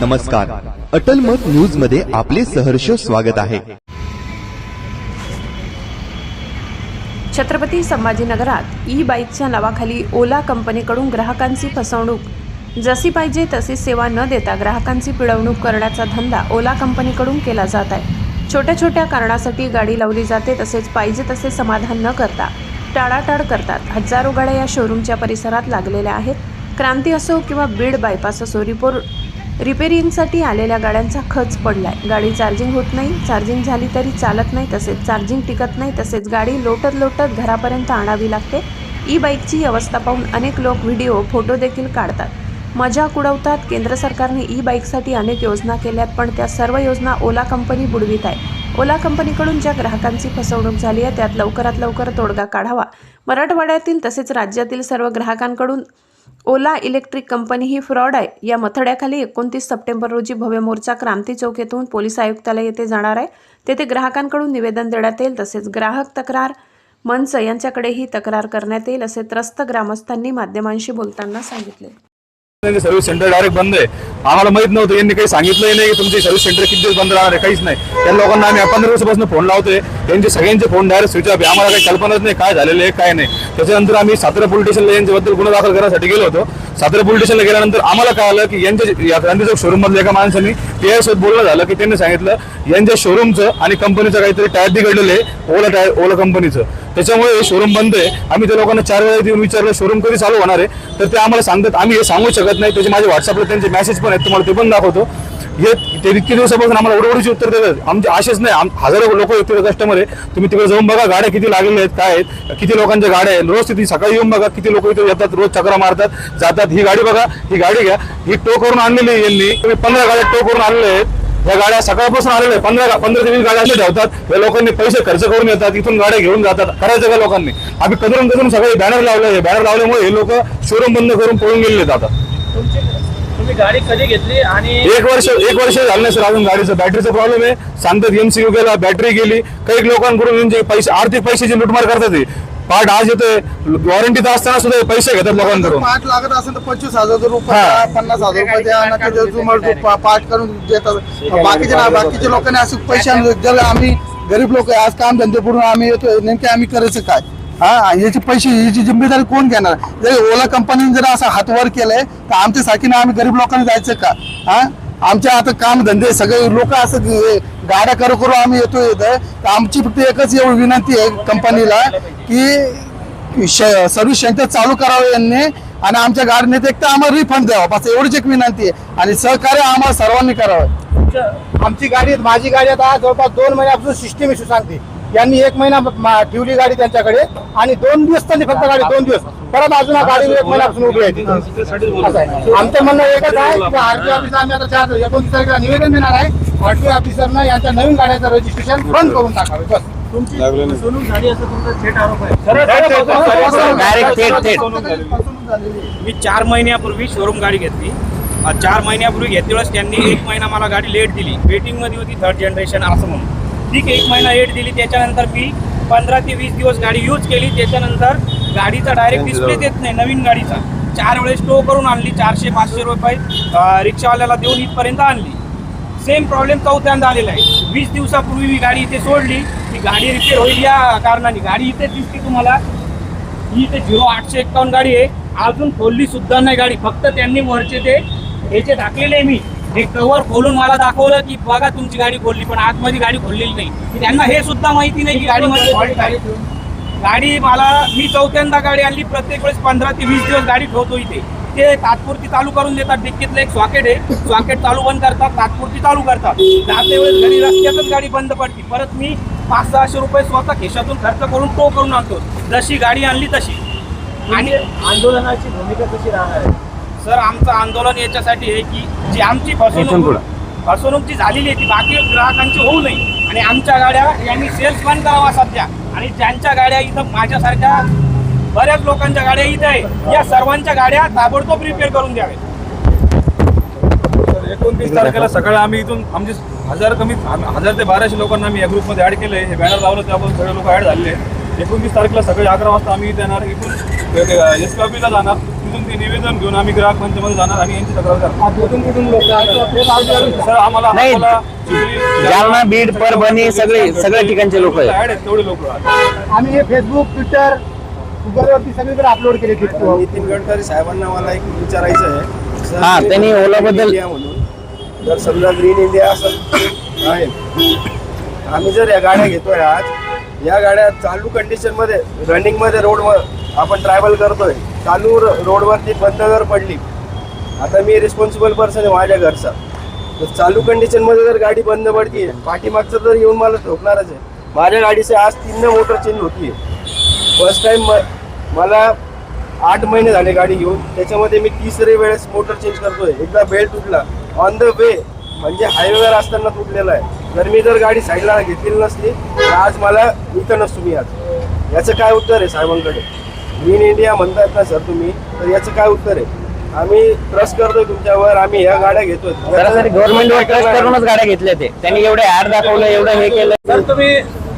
नमस्कार. अटल मत न्यूजमध्ये आपले सहर्ष स्वागत आहे. छत्रपती संभाजीनगरात ई बाईकच्या नावाखाली ओला कंपनीकडून ग्राहकांची फसवणूक. जशी पाहिजे तशी सेवा न देता ग्राहकांची पिळवणूक करण्याचा धंदा ओला कंपनीकडून केला जात आहे. छोट्या छोट्या कारणासाठी गाडी लावली जाते तसेच पाहिजे तसे समाधान न करता टाळाटाळ करतात. हजारो गाड्या या शोरूमच्या परिसरात लागलेल्या आहेत. क्रांती असो किंवा बीड बायपास असो रिपोर्ट रिपेरिंगसाठी आलेल्या गाड्यांचा खच आहे गाडी चार्जिंग होत नाही चार्जिंग झाली तरी चालत नाही तसेच चार्जिंग टिकत नाही तसेच गाडी लोटत लोटत घरापर्यंत आणावी लागते. ई बाईकची अवस्था पाहून अनेक लोक व्हिडिओ फोटो देखील काढतात. मजाक उडवतात केंद्र सरकारने ई बाईकसाठी अनेक योजना केल्यात पण त्या सर्व योजना ओला कंपनी बुडवीत आहे. ओला कंपनीकडून ज्या ग्राहकांची फसवणूक झाली आहे त्यात लवकरात लवकर तोडगा काढावा. मराठवाड्यातील तसेच राज्यातील सर्व ग्राहकांकडून ओला इलेक्ट्रिक कंपनी ही फ्रॉड आहे. या मथड्याखाली एकोणतीस सप्टेंबर रोजी भव्य मोर्चा क्रांती चौक येथून पोलीस आयुक्तालय येथे जाणार आहे. तेथे ग्राहकांकडून निवेदन देण्यात येईल तसेच ग्राहक तक्रार मंच यांच्याकडेही तक्रार करण्यात येईल असे त्रस्त ग्रामस्थांनी माध्यमांशी बोलताना सांगितले. सर्व्हिस सेंटर डायरेक्ट बंद आहे. आम्हाला माहीत नव्हतं. यांनी काही सांगितलंही नाही की तुमची सर्व्हिस सेंटर किती दिवस बंद राहणार आहे. काहीच नाही. त्या लोकांना आम्ही पंधरा दिवसापासून फोन लावतोय. त्यांचे सगळ्यांचे फोन डायरेक्ट स्विच ऑफ आहे. आम्हाला काही कल्पनाच नाही काय झालेलं आहे काय नाही. त्याच्यानंतर आम्ही सातारा पोलीस स्टेशनला यांच्याबद्दल गुन्हा दाखल करण्यासाठी गेलो होतो. सातारा पोलीस स्टेशनला गेल्यानंतर आम्हाला कळालं की यांच्या गांधी चौक शोरूम मधल्या एका माणसाने पी सोबत बोलणं झालं की त्यांनी सांगितलं यांच्या शोरूमचं आणि कंपनीचं काहीतरी टायर बिघडलेलं आहे. ओला टायर ओला कंपनीचं त्याच्यामुळे हे शोरूम बंद आहे. आम्ही त्या लोकांना चार वेळा येऊन विचारलं शोरूम कधी चालू होणार आहे? तर ते आम्हाला सांगतात. आम्ही हे सांगू शकत नाही. त्याचे माझे व्हॉट्सअपला त्यांचे मेसेज पण आहेत तुम्हाला ते पण दाखवतो. हे ते इतके दिवसापासून आम्हाला ओढवडीची उत्तर देतात. आमचे आशेच नाही. आम- हजारो लोक येतील कस्टमर आहे तुम्ही तिकडे जाऊन बघा गाड्या किती लागलेल्या आहेत काय आहेत किती लोकांच्या गाड्या आहेत. रोज तिथे सकाळी येऊन बघा किती लोक इथे येतात रोज चक्रा मारतात जातात. ही गाडी बघा ही गाडी घ्या. ही टो करून आणलेली आहे यांनी. तुम्ही पंधरा गाड्या टो करून आणले आहेत. या गाड्या सकाळपासून आलेल्या आहेत. पंधरा पंधरा ते वीस गाड्या अशा ठेवतात. या लोकांनी पैसे खर्च करून येतात. इथून गाड्या घेऊन जातात. करायचं का लोकांनी? आम्ही कदरून कदरून सगळे बॅनर लावले बॅनर लावल्यामुळे हे लोक शोरूम बंद करून पळून गेलेले जातात तुम्ही गाडी कधी घेतली आणि एक वर्ष एक वर्ष झालं नाही सर. अजून गाडीचं बॅटरीचा प्रॉब्लेम आहे. सांगतात एमसीयू गेला बॅटरी गेली. काही लोकांकडून म्हणजे पैसे आर्थिक पैशाची लुटमार करतात हे. पार्ट आज येतोय. वॉरंटीत असताना सुद्धा हे पैसे घेतात लोकांकडून. पाठ लागत असेल तर पंचवीस हजार रुपये. द्या, पन्नास हजार रुपये द्या आणि पा- पाठ करून देतात बाकीचे ना बाकीच्या लोकांनी असे पैसे आणले ज्याला आम्ही गरीब लोक आहे आज काम धंदे पडून आम्ही येतो नेमके आम्ही करायचं काय? हा याचे पैसे याची जिम्मेदारी कोण घेणार? जर ओला कंपनीने जर असं हातवर केलंय तर आमच्यासाठी ना आम्ही गरीब लोकांना जायचं का? हा? आमच्या आता काम धंदे सगळे लोक असं गाड्या करू करू आम्ही येतो इथं. तर आमची फक्त एकच एवढी विनंती आहे कंपनीला की सर्व्हिस सेंटर चालू करावं यांनी आणि आमच्या गाडीने एक तर आम्हाला रिफंड द्यावा. बस एवढीच एक विनंती आहे. आणि सहकार्य आम्हाला सर्वांनी करावं. आमची गाडी माझी गाडी आता जवळपास दोन महिन्यापासून सिस्टीम इश्यू सांगते. यांनी एक महिना ठेवली गाडी त्यांच्याकडे आणि दोन दिवस त्यांनी फक्त गाडी दोन दिवस परत अजून हा गाडी एक महिन्यापासून उभी आहे. आमचं म्हणणं एकच आहे की आरटीओ ऑफिस आम्ही आता चार एकोणतीस तारखेला निवेदन देणार आहे आरटीओ ऑफिसरनं यांच्या नवीन गाड्याचं रजिस्ट्रेशन बंद करून टाकावे बस तुमची फसवणूक झाली असं तुमचा थेट आरोप आहे Direct थेट, थेट. मी चार महिन्यापूर्वी शोरूम गाडी घेतली चार महिन्यापूर्वी घेतली वेळेस त्यांनी एक महिना मला गाडी लेट दिली वेटिंगमध्ये होती थर्ड जनरेशन असं म्हणून ठीक आहे एक महिना लेट दिली त्याच्यानंतर मी पंधरा ते वीस दिवस गाडी यूज केली त्याच्यानंतर गाडीचा डायरेक्ट डिस्प्ले देत नाही नवीन गाडीचा. चार वेळेस टो करून आणली चारशे पाचशे रुपये रिक्षावाल्याला देऊन इथपर्यंत आणली. सेम प्रॉब्लेम चौथ्यांदा आलेला आहे. वीस दिवसापूर्वी मी गाडी इथे सोडली ही गाडी रिपेअर होईल या कारणाने. गाडी इथे दिसते तुम्हाला. ही इथे झिरो आठशे एक्कावन्न गाडी आहे. अजून खोलली सुद्धा नाही गाडी. फक्त त्यांनी वरचे ते ह्याचे टाकलेले मी हे कव्हर खोलून मला दाखवलं की बघा तुमची गाडी खोलली पण आतमध्ये गाडी खोललेली नाही. त्यांना हे सुद्धा माहिती नाही की गाडीमध्ये. गाडी मला मी चौथ्यांदा गाडी आणली प्रत्येक वेळेस पंधरा ते वीस दिवस गाडी ठेवतो इथे. ते तात्पुरती चालू करून देतात. डिक्कीतलं एक सॉकेट आहे. सॉकेट चालू बंद करतात तात्पुरती चालू करतात. जाते वेळेस घरी रस्त्यातच गाडी बंद पडते. परत मी पाच सहाशे रुपये स्वतः खिशातून खर्च करून टो करून आणतो. जशी गाडी आणली तशी. आणि आंदोलनाची भूमिका कशी राहणार आहे? सर आमचं आंदोलन याच्यासाठी आहे की जी आमची फसवणूक फसवणूक जी झालेली आहे ती बाकी ग्राहकांची होऊ नये. आणि आमच्या गाड्या यांनी सेल्स बंद करावा सध्या. आणि ज्यांच्या गाड्या इथं माझ्यासारख्या बऱ्याच लोकांच्या गाड्या इथं आहे या सर्वांच्या गाड्या ताबडतोब रिपेअर करून द्याव्या एकोणतीस तारखेला सकाळी आम्ही इथून आमचे हजार कमी हजार ते बाराशे लोकांना आम्ही या ग्रुपमध्ये ऍड केले हे बॅनर लावलं त्यापासून सगळे लोक ऍड झाले एकोणतीस तारखेला सकाळी अकरा वाजता आम्ही इथे येणार इथून एस ऑफिसला जाणार. तिथून ते निवेदन घेऊन आम्ही ग्राहक मंचामध्ये जाणार आणि यांची तक्रार करणार. सर आम्हाला नाही. चिखली, जालना बीड परभणी सगळे सगळ्या ठिकाणचे लोक आहेत. ऍड आहेत तेवढे लोक आम्ही हे फेसबुक ट्विटर गुगलवरती सगळीकडे अपलोड केले टिकटॉक नितीन गडकरी साहेबांना मला एक विचारायचं आहे सर, हा, ते त्यांनी ओलाबद्दल- इंडिया म्हणून. जर समजा ग्रीन इंडिया असं आहे. आम्ही जर या गाड्या घेतोय आज या गाड्या चालू कंडिशनमध्ये रनिंगमध्ये रोड आपण ट्रॅव्हल करतोय. चालू र- रोडवरती बंद जर पडली आता मी रिस्पॉन्सिबल पर्सन आहे माझ्या घरचा. तर चालू कंडिशनमध्ये जर गाडी बंद पडतीये पाठीमागचं तर येऊन मला ठोकणारच आहे. माझ्या गाडीचे आज तीन मोटर चेंज होतीये. फर्स्ट टाइम मला आठ महिने झाले गाडी घेऊन. त्याच्यामध्ये मी तिसरे वेळेस मोटर चेंज करतोय. एकदा बेल्ट तुटला. ऑन द वे म्हणजे हायवेवर असताना तुटलेला आहे. जर मी जर गाडी साईडला घेतलेली नसली तर आज मला इथं नसतो मी आज. याचं काय उत्तर आहे साहेबांकडे? ग्रीन इंडिया म्हणतात ना सर तुम्ही तर याचं काय उत्तर आहे? आम्ही ट्रस्ट करतोय तुमच्यावर आम्ही ह्या गाड्या घेतोय. सरासरी गव्हर्नमेंटवर ट्रस्ट करूनच गाड्या घेतल्या ते. त्यांनी एवढे ऍड दाखवलं एवढं हे केलं. तर तुम्ही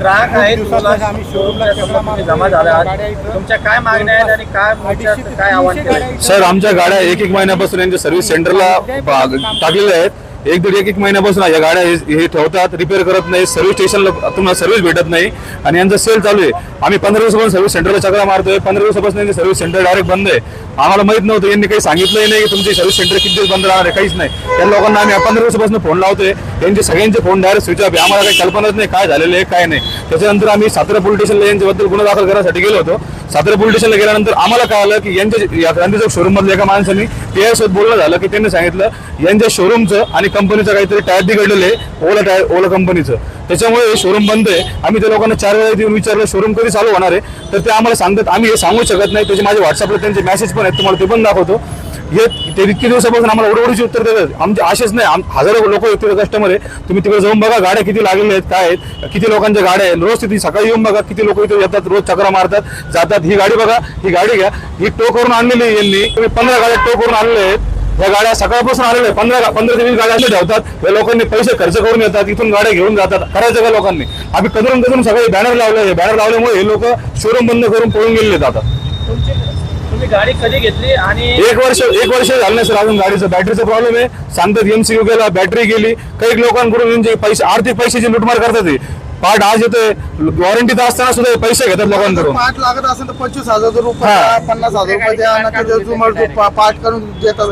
ग्राहक आहेत तुम्हाला आम्ही शोरूमला जमा झाला आहात तुमच्या काय मागण्या आहेत आणि काय तुमच्या काय आव्हान केलं सर आमच्या गाड्या एक एक महिन्यापासून यांच्या सर्व्हिस सेंटरला टाकलेल्या आहेत. एक दीड एक एक महिन्यापासून या गाड्या हे हे ठेवतात रिपेअर करत नाही सर्व्हिस स्टेशनला तुम्हाला सर्व्हिस भेटत नाही. आणि यांचा सेल चालू आहे. आम्ही पंधरा दिवसापासून सर्व्हिस सेंटरला चक्रा मारतोय. पंधरा दिवसापासून सर्व्हिस सेंटर डायरेक्ट बंद आहे. आम्हाला माहीत नव्हतं यांनी काही सांगितलंही नाही की तुमची सर्व्हिस सेंटर किती दिवस बंद राहणार आहे काहीच नाही. त्या लोकांना आम्ही पंधरा दिवसापासून फोन लावतोय. त्यांचे सगळ्यांचे फोन डायरेक्ट स्विच ऑफ आहे. आम्हाला काही कल्पनाच नाही काय झालेलं आहे काय नाही. त्याच्यानंतर आम्ही सातारा पोलीस स्टेशनला यांच्याबद्दल गुन्हा दाखल करण्यासाठी गेलो होतो. सातारा पोलीस स्टेशनला गेल्यानंतर आम्हाला कळालं की यांच्या या चौक शोरूम मधल्या एका माणसाने पी बोलणं झालं की त्यांनी सांगितलं यांच्या शोरूमचं आणि कंपनीचं काहीतरी टायर बिघडलेलं आहे ओला टायर ओला कंपनीचं त्याच्यामुळे हे शोरूम बंद आहे. आम्ही त्या लोकांना चार वेळा येऊन विचारलं शोरूम कधी चालू होणार आहे? तर ते आम्हाला सांगतात आम्ही हे सांगू शकत नाही. त्याचे माझे व्हॉट्सअपला त्यांचे मेसेज पण आहेत तुम्हाला ते पण दाखवतो. हे ते इतके दिवसापासून आम्हाला ओढवडीची उत्तर देतात. आमचे आशेच नाही. आम- हजारो लोक येतील कस्टमर आहे. तुम्ही तिकडे जाऊन बघा गाड्या किती लागलेल्या आहेत काय आहेत किती लोकांच्या गाड्या आहेत. रोज तिथे सकाळी येऊन बघा किती लोक इथे येतात रोज चक्रा मारतात जातात. ही गाडी बघा ही गाडी घ्या. ही टो करून आणलेली आहे यांनी. तुम्ही पंधरा गाड्या टो करून आणले आहेत. या गाड्या सकाळपासून आलेल्या आहेत. पंधरा पंधरा ते वीस गाड्या ठेवतात. या लोकांनी पैसे खर्च करून येतात. इथून गाड्या घेऊन जातात. करायचं का लोकांनी? आम्ही कदरून कदरून सगळे बॅनर लावले बॅनर लावल्यामुळे हे लोक शोरूम बंद करून पळून गाडी कधी घेतली आणि एक वर्ष एक वर्ष झालं नाही सर. अजून गाडीचं बॅटरीचा प्रॉब्लेम आहे. सांगतात एमसीयू गेला बॅटरी गेली. काही लोकांकडून यांचे पैसे आर्थिक पैशाची लुटमार करतात. पार्ट आज येतोय. वॉरंटीत असताना सुद्धा पैसे घेतात लोकांकडून. पाठ लागत असेल तर पंचवीस हजार रुपये हा. पन्नास हजार रुपये द्या आणि त्याच्यावर तुम्हाला जो पा- पाठ करून देतात.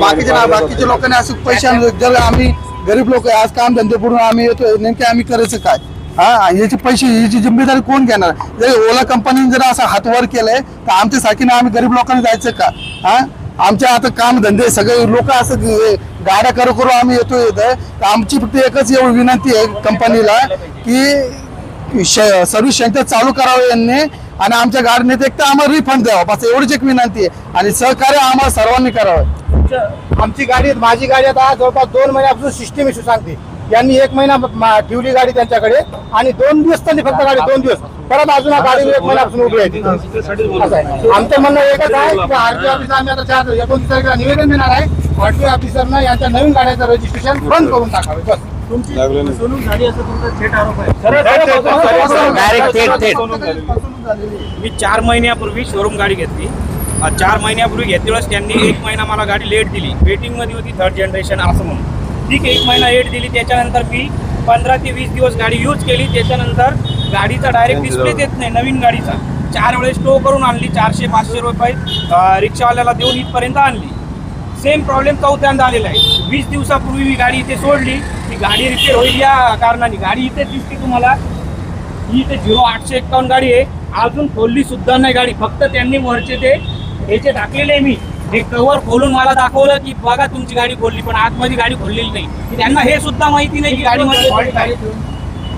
बाकीचे ना बाकीच्या लोकांनी असे पैसे आणले जर आम्ही गरीब लोक आज काम धंदे पडून आम्ही येतोय नेमके आम्ही करायचं काय? हा? याचे पैसे याची जिम्मेदारी कोण घेणार? जर ओला कंपनीने जर असं हात वर केलंय तर आमच्यासारखी आम्ही गरीब लोकांनी जायचं का? हा? आमच्या आता काम धंदे सगळे लोक असं गाड्या करू करू आम्ही येतोय इथं. तर आमची फक्त एकच एवढी विनंती आहे कंपनीला की सर्व्हिस सेंटर चालू करावं यांनी आणि आमच्या गाडीने एक तर आम्हाला रिफंड द्यावा. बस एवढीच एक विनंती आहे. आणि सहकार्य आम्हाला सर्वांनी करावं. आमची गाडी माझी गाडी आता जवळपास दोन महिन्यापासून सिस्टीम इश्यू सांगते. यांनी एक महिना ठेवली गाडी त्यांच्याकडे आणि दोन दिवस त्यांनी फक्त गाडी दोन दिवस. परत अजून गाडी एक महिन्यापासून उभी आहे तिथं. असं आहे. आमचं म्हणणं एकच आहे की आरटीओ ऑफिसला आम्ही आता चार एकोणतीस तारखेला निवेदन देणार आहे. आरटीओ ऑफिसरनं यांच्या नवीन गाड्याचं रजिस्ट्रेशन बंद करून टाकावे. बस. तुमची फसवणूक झाली असं तुमचा थेट आरोप आहे. डायरेक्ट थेट थेट. मी चार महिन्यापूर्वी शोरूम गाडी घेतली. चार महिन्यापूर्वी घेतली वेळेस त्यांनी एक महिना मला गाडी लेट दिली. वेटिंगमध्ये होती थर्ड जनरेशन असं म्हणून. ठीक आहे एक महिना लेट दिली त्याच्यानंतर मी पंधरा ते वीस दिवस गाडी यूज केली त्याच्यानंतर गाडीचा डायरेक्ट डिस्प्ले देत नाही नवीन गाडीचा. चार वेळेस टो करून आणली चारशे पाचशे रुपये रिक्षावाल्याला देऊन इथपर्यंत आणली. सेम प्रॉब्लेम चौथ्यांदा आलेला आहे. वीस दिवसापूर्वी मी गाडी इथे सोडली ती गाडी रिपेअर होईल या कारणाने. गाडी इथे दिसते तुम्हाला? ही इथे झिरो आठशे एक्कावन्न गाडी आहे. अजून खोलली सुद्धा नाही गाडी. फक्त त्यांनी वरचे ते ह्याचे टाकलेले आहे मी हे कव्हर खोलून मला दाखवलं की बघा तुमची गाडी खोलली पण आतमध्ये गाडी खोललेली नाही. त्यांना हे सुद्धा माहिती नाही की गाडीमध्ये आहे.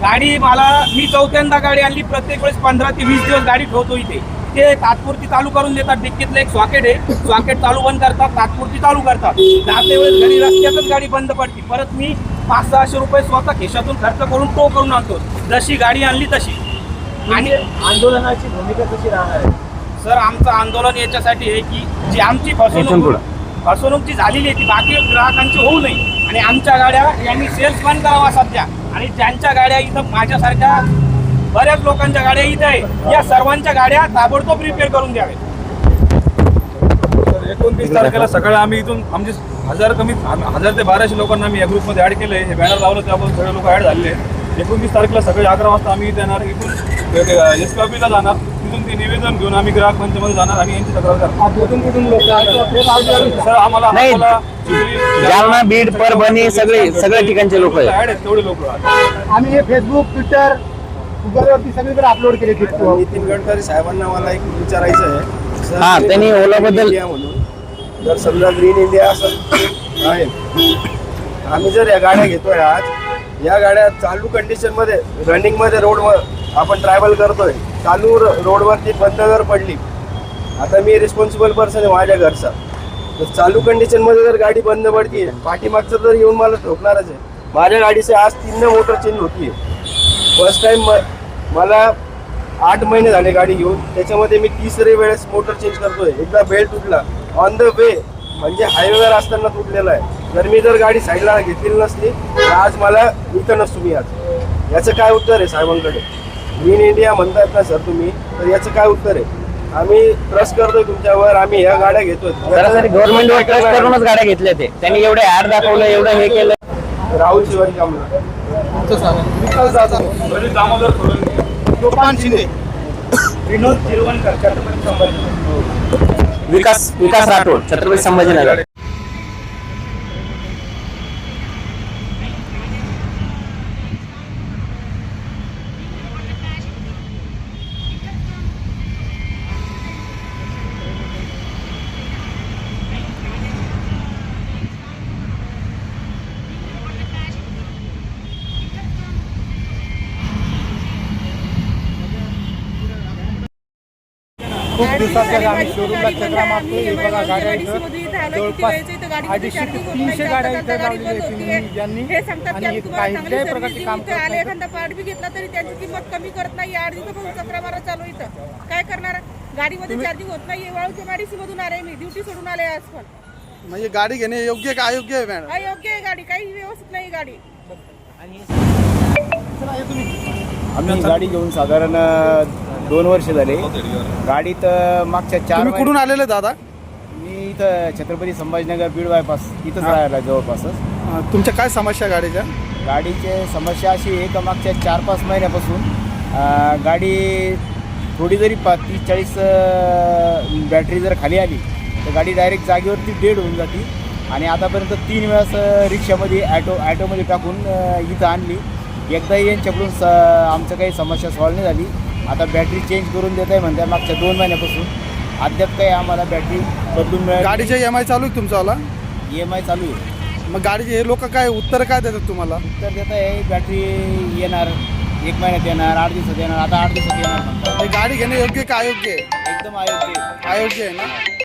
गाडी मला मी चौथ्यांदा गाडी आणली प्रत्येक वेळेस पंधरा ते वीस दिवस गाडी ठेवतो इथे. ते तात्पुरती चालू करून देतात डिक्कीतलं एक सॉकेट आहे. सॉकेट चालू बंद करतात तात्पुरती चालू करतात. जाते वेळेस घरी रस्त्यातच गाडी बंद पडते. परत मी पाच सहाशे रुपये स्वतः खिशातून खर्च करून टो करून आणतो. जशी गाडी आणली तशी. आणि आंदोलनाची भूमिका कशी राहणार आहे? सर आमचं आंदोलन याच्यासाठी आहे की जी आमची फसवणूक. फसवणूक जी झालेली आहे ती बाकी ग्राहकांची होऊ नये. आणि आमच्या गाड्या यांनी सेल्स बंद करावा सध्या. आणि ज्यांच्या गाड्या इथं माझ्यासारख्या बऱ्याच लोकांच्या गाड्या इथं आहे या सर्वांच्या गाड्या ताबडतोब रिपेअर करून द्याव्या एकोणतीस तारखेला सकाळी आम्ही इथून आमचे हजार कमी हजार ते बाराशे लोकांना आम्ही या ग्रुपमध्ये ऍड केले हे बॅनर लावलं त्यापासून सगळे लोक ऍड झाले एकोणतीस तारखेला सकाळी अकरा वाजता आम्ही इथे येणार इथून एस ऑफिसला जाणार. तिथून ते निवेदन घेऊन आम्ही ग्राहक मंचामध्ये जाणार आणि यांची तक्रार करणार. कुठून कुठून लोक सर आम्हाला नाही. चिखली, जालना बीड परभणी सगळे सगळ्या ठिकाणचे लोक आहेत. ऍड आहेत तेवढे लोक आम्ही हे फेसबुक ट्विटर गुगलवरती सगळीकडे अपलोड केले ते. नितीन गडकरी साहेबांना मला एक विचारायचं आहे. सर, हा, त्यांनी ओलाबद्दल- इंडिया म्हणून जर समजा ग्रीन इंडिया असं आहे. आम्ही जर या गाड्या घेतोय आज या गाड्या चालू कंडिशनमध्ये रनिंगमध्ये रोडवर आपण ट्रॅव्हल करतोय. चालू र- रोडवरती बंद जर पडली. आता मी रिस्पॉन्सिबल पर्सन आहे माझ्या घरचा. तर चालू कंडिशनमध्ये जर गाडी बंद पडतीये पाठीमागचं तर येऊन मला ठोकणारच आहे. माझ्या गाडीचे आज तीन मोटर चेंज होती फर्स्ट टाईम मला आठ महिने झाले गाडी घेऊन. त्याच्यामध्ये मी तिसरे वेळेस मोटर चेंज करतोय. एकदा बेल तुटला. ऑन द वे म्हणजे हायवेवर असताना तुटलेला आहे. जर मी जर गाडी साईडला घेतलेली नसली तर आज मला इथं नसतो मी आज. याचं काय उत्तर आहे साहेबांकडे? ग्रीन इंडिया म्हणतात ना सर तुम्ही? तर याचं काय उत्तर आहे? आम्ही ट्रस्ट करतोय तुमच्यावर आम्ही ह्या गाड्या घेतोय. सरासरी गव्हर्नमेंटवर ट्रस्ट करूनच गाड्या घेतल्या ते. त्यांनी एवढे ऍड दाखवलं एवढं हे केलं. राहुल शिवाजी कामला विकास जाधव दामोदर सोडून गोपाल शिंदे. विनोद तिरुवनकर छत्रपती संभाजी विकास विकास राठोड छत्रपती संभाजीनगर. खूप दिवसाच्या आम्ही शोरूमला चक्रा मारतो हे बघा गाड्या इथं जवळपास अडीचशे ते तीनशे गाड्या इथं लावलेल्या आहेत त्यांनी ज्यांनी हे आणि सर्व्हिस प्रकारचे काम इथं करत आले नाही एखादा पार्ट बी घेतला तरी त्यांची किंमत कमी करत नाही आठ दिवसापासून चक्रा मारा चालू इथं. काय करणार? गाडीमध्ये चार्जिंग होत नाही वाळूच्या माडीसी मधून आले मी ड्युटी सोडून आले आज पण. म्हणजे गाडी घेणे योग्य का अयोग्य आहे मॅडम अयोग्य आहे गाडी काही व्यवस्थित नाही गाडी. आम्ही गाडी घेऊन साधारण दोन वर्ष झाले. गाडीत मागच्या चार तुम्ही कुठून आलेले दादा? मी इथं छत्रपती संभाजीनगर बीड बायपास इथंच राहायला जवळपासच. अं, तुमच्या काय समस्या गाडीच्या? गाडीची समस्या अशी आहे का मागच्या चार पाच महिन्यापासून अ, गाडी थोडी जरी पा तीस चाळीस बॅटरी जर खाली आली तर गाडी डायरेक्ट जागेवरती डेड होऊन जाते. आणि आतापर्यंत तीन वेळास अ, रिक्षामध्ये ॲटो ॲटोमध्ये टाकून अ, इथं आणली. एकदाही यांच्याकडून स आमचं काही समस्या सॉल्व नाही झाली. आता बॅटरी चेंज करून देत आहे म्हणत्या मागच्या दोन महिन्यापासून. अद्याप काही आम्हाला बॅटरी बदलून मिळाली गाडीच्या ई एम आय चालू आहे तुमचावाला ई एम आय चालू आहे. मग गाडीचे हे लोक काय उत्तर काय देतात तुम्हाला? उत्तर देत आहे बॅटरी येणार एक महिन्यात येणार आठ दिवसात येणार आता आठ दिवसात येणार म्हणतात. हे गाडी घेणे योग्य का अयोग्य आहे? एकदम अयोग्य आहे. अयोग्य आहे ना?